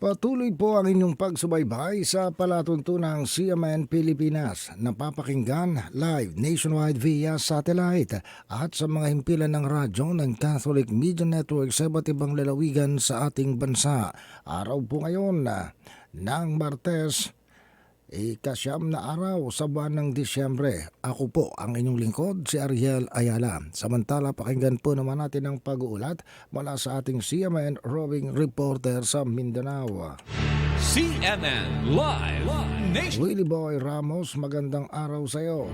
Patuloy po ang inyong pagsubaybay sa palatuntunang CMN Pilipinas. Napapakinggan live nationwide via satellite at sa mga himpilan ng radyo ng Catholic Media Network sa iba't ibang lalawigan sa ating bansa. Araw po ngayon ah, ng Martes, Ikasyam na araw sa buwan ng Disyembre. Ako po ang inyong lingkod, si Ariel Ayala. Samantala, pakinggan po naman natin ang pag-uulat mula sa ating CMN roving reporter sa Mindanao. CNN Live Nation. Willie Boy Ramos, magandang araw sa iyo.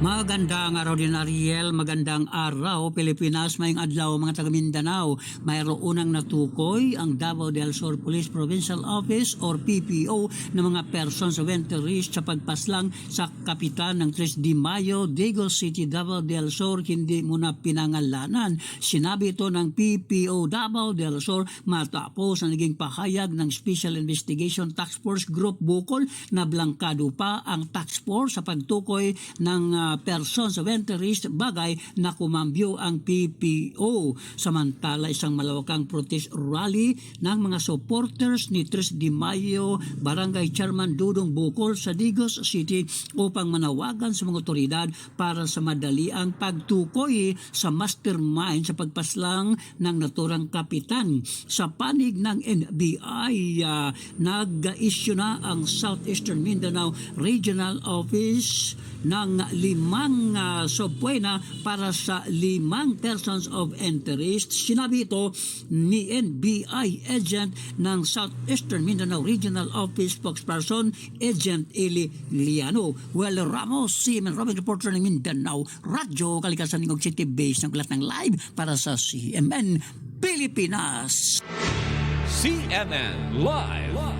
Magandang araw din Ariel, magandang araw Pilipinas, maying adlaw mga taga Mindanao. Mayroon unang natukoy ang Davao del Sur Police Provincial Office or PPO ng mga persons of interest sa pagpaslang sa kapitan ng 3 de Mayo, Dago City, Davao del Sur, hindi muna pinangalanan. Sinabi ito ng PPO Davao del Sur matapos ang naging pahayag ng Special Investigation Task Force Group Bukol na blangkado pa ang task force sa pagtukoy ng ah, persons of interest bagay na kumambyo ang PPO. Samantala isang malawakang protest rally ng mga supporters ni Tres de Mayo Barangay Chairman Dudong Bukol sa Digos City upang manawagan sa mga otoridad para sa madaliang pagtukoy sa mastermind sa pagpaslang ng naturang kapitan. Sa panig ng NBI, ah, nag-issue na ang Southeastern Mindanao Regional Office ng limang uh, subpoena para sa limang persons of interest. Sinabi ito ni NBI agent ng Southeastern Mindanao Regional Office spokesperson Agent Eli Liano. Well, Ramos, CMN Robin Reporter ng Mindanao, Radyo Kalikasan ng City Base ng ng live para sa CMN Pilipinas. CNN Live